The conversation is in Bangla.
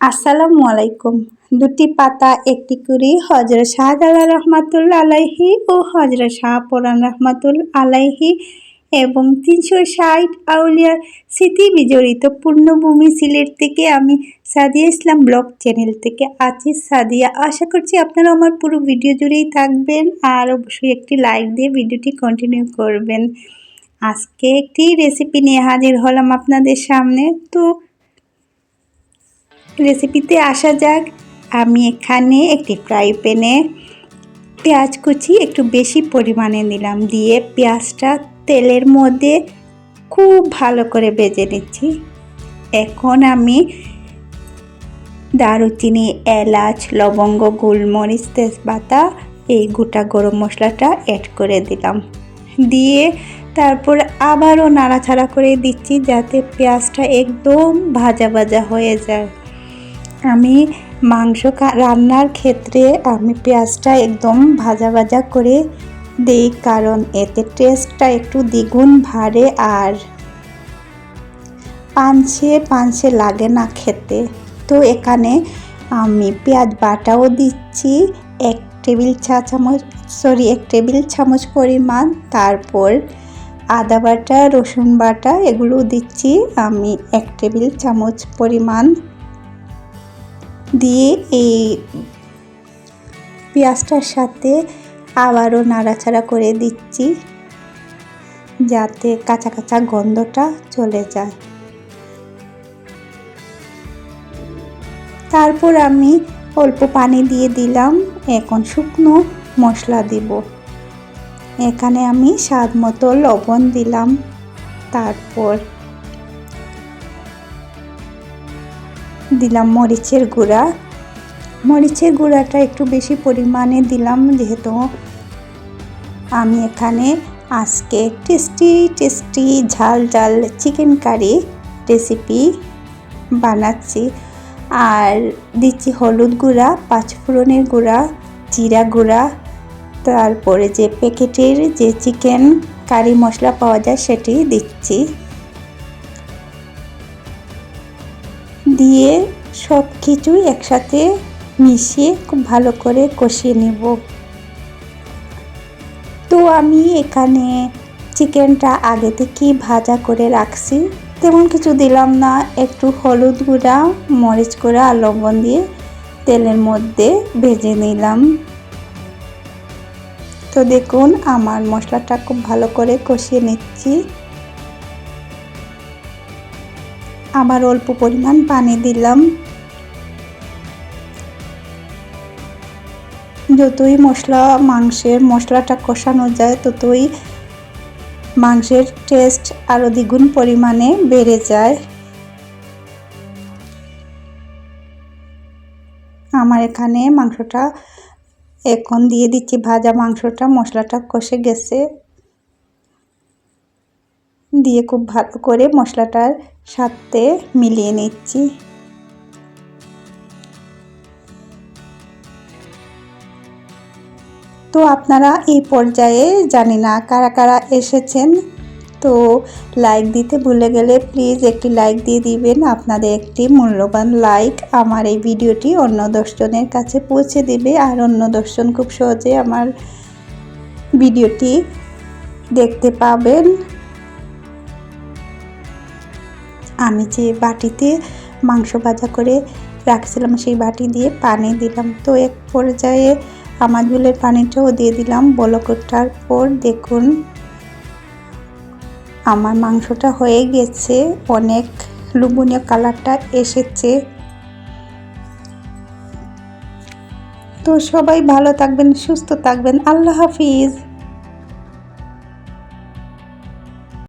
আসসালামু আলাইকুম। দুটি পাতা, একটি করে হজরত শাহজালাল রহমাতুল্লা আলাইহি ও হজরত শাহপুরান রহমাতুল আলাইহি এবং তিনশো ষাট আউলিয়ার স্মৃতি বিজড়িত পূর্ণভূমি সিলেট থেকে আমি সাদিয়া ইসলাম ব্লগ চ্যানেল থেকে আছি সাদিয়া। আশা করছি আপনারা আমার পুরো ভিডিও জুড়েই থাকবেন আর অবশ্যই একটি লাইক দিয়ে ভিডিওটি কন্টিনিউ করবেন। আজকে একটি রেসিপি নিয়ে হাজির হলাম আপনাদের সামনে। তো রেসিপিতে আসা যাক। আমি এখানে একটি ফ্রাই প্যানে পেঁয়াজ কুচি একটু বেশি পরিমাণে নিলাম দিয়ে পেঁয়াজটা তেলের মধ্যে খুব ভালো করে ভেজে নিচ্ছি। এখন আমি দারুচিনি, এলাচ, লবঙ্গ, গোলমরিচ, তেজপাতা এই গোটা গরম মশলাটা অ্যাড করে দিলাম। দিয়ে তারপর আবারও নাড়াচাড়া করে দিচ্ছি যাতে পেঁয়াজটা একদম ভাজা ভাজা হয়ে যায়। আমি মাংস রান্নার ক্ষেত্রে আমি পেঁয়াজটা একদম ভাজা ভাজা করে দিই, কারণ এতে টেস্টটা একটু দ্বিগুণ ভারে আর পাঞ্ছে পাঞ্ছে লাগে না খেতে। তো এখানে আমি পেঁয়াজ বাটাও দিচ্ছি, এক টেবিল চা চামচ সরি এক টেবিল চামচ পরিমাণ। তারপর আদা বাটা, রসুন বাটা, এগুলো দিচ্ছি। আমি এক টেবিল চামচ পরিমাণ দিয়ে এই পেঁয়াজটার সাথে আবারও নাড়াচাড়া করে দিচ্ছি যাতে কাঁচা কাঁচা গন্ধটা চলে যায়। তারপর আমি অল্প পানি দিয়ে দিলাম, এখন শুকনো মশলা দিব। এখানে আমি স্বাদ মতো লবণ দিলাম। তারপর দিলাম মরিচের গুঁড়া। মরিচের গুঁড়াটা একটু বেশি পরিমাণে দিলাম, যেহেতু আমি এখানে আজকে টেস্টি টেস্টি, ঝাল ঝাল চিকেন কারি রেসিপি বানাচ্ছি। আর দিচ্ছি হলুদ গুঁড়া, পাঁচফোড়নের গুঁড়া, জিরা গুঁড়া, তারপরে যে প্যাকেটের যে চিকেন কারি মশলা পাওয়া যায় সেটি দিচ্ছি। দিয়ে সব কিছুই একসাথে মিশিয়ে খুব ভালো করে কষিয়ে নেব। তো আমি এখানে চিকেনটা আগে থেকেই ভাজা করে রাখছি। তেমন কিছু দিলাম না, একটু হলুদ গুঁড়া, মরিচ গুঁড়া আর লবণ দিয়ে তেলের মধ্যে ভেজে নিলাম। তো দেখুন, আমার মশলাটা খুব ভালো করে কষিয়ে নিচ্ছি। আবার অল্প পরিমাণ পানি দিলাম। যতই মশলা, মাংসের মশলাটা কষানো যায়, ততই মাংসের টেস্ট আরও দ্বিগুণ পরিমাণে বেড়ে যায়। আমার এখানে মাংসটা এখন দিয়ে দিচ্ছি, ভাজা মাংসটা, মশলাটা কষে গেছে। দিয়ে খুব ভালো করে মশলাটার সাথে মিলিয়ে নিচ্ছি। তো আপনারা এই পর্যায়ে জানি না কারা কারা এসেছেন, তো লাইক দিতে ভুলে গেলে প্লিজ একটি লাইক দিয়ে দিবেন। আপনাদের একটি মূল্যবান লাইক আমার এই ভিডিওটি অন্য দশজনের কাছে পৌঁছে দেবে আর অন্য দশজন খুব সহজে আমার ভিডিওটি দেখতে পাবেন। আমি যে বাটিতে মাংস ভাজা করে রাখছিলাম সেই বাটি দিয়ে পানি দিলাম। তো এক পর্যায়ে আমার ঝুলের পানিটাও দিয়ে দিলাম। বলকটার পর দেখুন, আমার মাংসটা হয়ে গেছে। অনেক লুবনীয় কালারটা এসেছে। তো সবাই ভালো থাকবেন, সুস্থ থাকবেন। আল্লাহ হাফিজ।